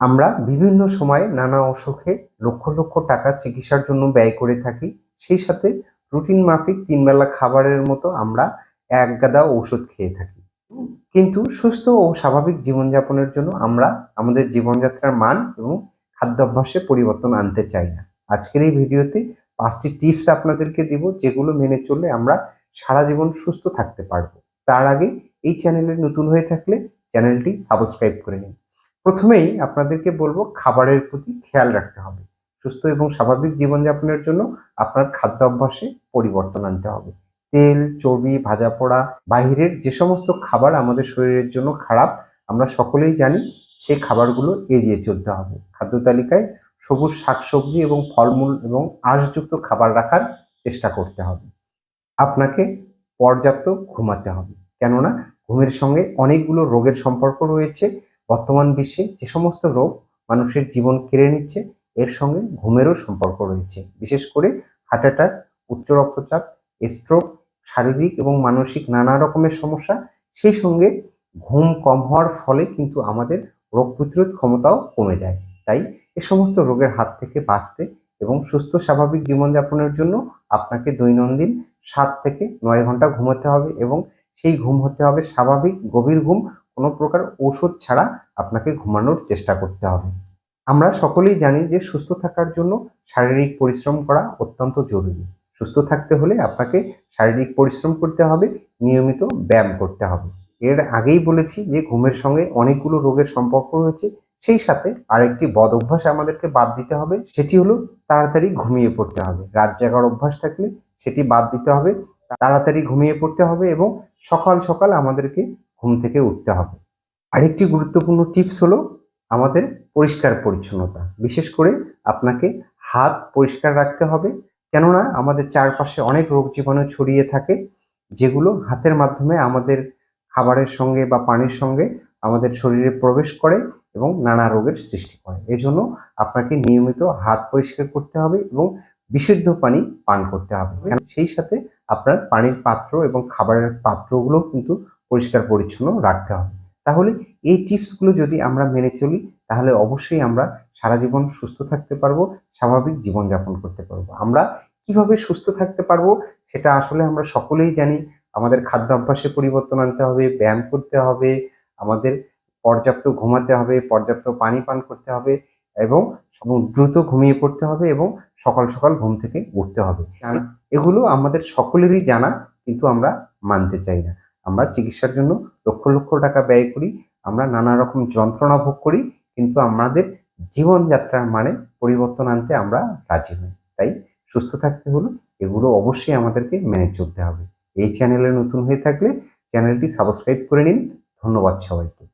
আমরা বিভিন্ন সময়ে নানা অসুখে লক্ষ লক্ষ টাকা চিকিৎসার জন্য ব্যয় করে থাকি। সেই সাথে রুটিন মাফিক তিনবেলা খাবারের মতো আমরা এক গাদা ঔষধ খেয়ে থাকি। কিন্তু সুস্থ ও স্বাভাবিক জীবনযাপনের জন্য আমরা আমাদের জীবনযাত্রার মান এবং খাদ্যাভ্যাসে পরিবর্তন আনতে চাই না। আজকের এই ভিডিওতে পাঁচটি টিপস আপনাদেরকে দিব যেগুলো মেনে চললে আমরা সারা জীবন সুস্থ থাকতে পারব। তার আগে এই চ্যানেলে নতুন হয়ে থাকলে চ্যানেলটি সাবস্ক্রাইব করে নিন। প্রথমেই আপনাদেরকে বলব খাবারের প্রতি খেয়াল রাখতে হবে। সুস্থ এবং স্বাভাবিক জীবনযাপনের জন্য আপনার খাদ্য অভ্যাসে পরিবর্তন আনতে হবে। তেল, চর্বি, ভাজা পোড়া, বাহিরের যে সমস্ত খাবার আমাদের শরীরের জন্য খারাপ, আমরা সকলেই জানি সেই খাবারগুলো এড়িয়ে চলতে হবে। খাদ্য তালিকায় সবুজ শাকসবজি এবং ফলমূল এবং আঁশযুক্ত খাবার রাখার চেষ্টা করতে হবে। আপনাকে পর্যাপ্ত ঘুমাতে হবে। কেননা ঘুমের সঙ্গে অনেকগুলো রোগের সম্পর্ক রয়েছে। বর্তমান বিশ্বে যে সমস্ত রোগ মানুষের জীবন কেড়ে নিচ্ছে, এর সঙ্গে ঘুমেরও সম্পর্ক রয়েছে। বিশেষ করে হার্ট অ্যাটাক উচ্চ রক্তচাপ স্ট্রোক শারীরিক এবং মানসিক নানা রকমের সমস্যা, সেই সঙ্গে ঘুম কম হওয়ার ফলে কিন্তু আমাদের রোগ প্রতিরোধ ক্ষমতাও কমে যায়। তাই এ সমস্ত রোগের হাত থেকে বাঁচতে এবং সুস্থ স্বাভাবিক জীবনযাপনের জন্য আপনাকে দৈনন্দিন সাত থেকে নয় ঘণ্টা ঘুমাতে হবে এবং সেই ঘুম হতে হবে স্বাভাবিক গভীর ঘুম কোনো প্রকার ওষুধ ছাড়া আপনাকে ঘুমানোর চেষ্টা করতে হবে। আমরা সকলেই জানি যে সুস্থ থাকার জন্য শারীরিক পরিশ্রম করা অত্যন্ত জরুরি। সুস্থ থাকতে হলে আপনাকে শারীরিক পরিশ্রম করতে হবে, নিয়মিত ব্যায়াম করতে হবে। এর আগেই বলেছি যে ঘুমের সঙ্গে অনেকগুলো রোগের সম্পর্ক রয়েছে, সেই সাথে আরেকটি বদ অভ্যাস আমাদেরকে বাদ দিতে হবে, সেটি হলো তাড়াতাড়ি ঘুমিয়ে পড়তে হবে। রাত জাগার অভ্যাস থাকলে সেটি বাদ দিতে হবে, তাড়াতাড়ি ঘুমিয়ে পড়তে হবে এবং সকাল সকাল আমাদেরকে ঘুম থেকে উঠতে হবে। আরেকটি গুরুত্বপূর্ণ টিপস হলো আমাদের পরিষ্কার পরিচ্ছন্নতা। বিশেষ করে আপনাকে হাত পরিষ্কার রাখতে হবে কেননা আমাদের চারপাশে অনেক রোগ জীবাণু ছড়িয়ে থাকে যেগুলো হাতের মাধ্যমে আমাদের খাবারের সঙ্গে বা পানির সঙ্গে আমাদের শরীরে প্রবেশ করে এবং নানা রোগের সৃষ্টি করে। এজন্য আপনাকে নিয়মিত হাত পরিষ্কার করতে হবে এবং বিশুদ্ধ পানি পান করতে হবে। সেই সাথে আপনার পানির পাত্র এবং খাবারের পাত্রগুলো কিন্তু পরিষ্কার পরিচ্ছন্ন রাখতে হবে। তাহলে এই টিপসগুলো যদি আমরা মেনে চলি তাহলে অবশ্যই আমরা সারা জীবন সুস্থ থাকতে পারব স্বাভাবিক জীবনযাপন করতে পারব। আমরা কীভাবে সুস্থ থাকতে পারব সেটা আসলে আমরা সকলেই জানি। আমাদের খাদ্য অভ্যাসে পরিবর্তন আনতে হবে ব্যায়াম করতে হবে আমাদের পর্যাপ্ত ঘুমাতে হবে পর্যাপ্ত পানি পান করতে হবে এবং দ্রুত ঘুমিয়ে পড়তে হবে এবং সকাল সকাল ঘুম থেকে উঠতে হবে। এগুলো আমাদের সকলেরই জানা কিন্তু আমরা মানতে চাই না। আমরা চিকিৎসার জন্য লক্ষ লক্ষ টাকা ব্যয় করি, আমরা নানা রকম যন্ত্রণা ভোগ করি, কিন্তু আমাদের জীবনযাত্রার মানে পরিবর্তন আনতে আমরা রাজি নই। তাই সুস্থ থাকতে হলে এগুলো অবশ্যই আমাদেরকে মেনে চলতে হবে। এই চ্যানেলে নতুন হয়ে থাকলে চ্যানেলটি সাবস্ক্রাইব করে নিন। ধন্যবাদ সবাইকে।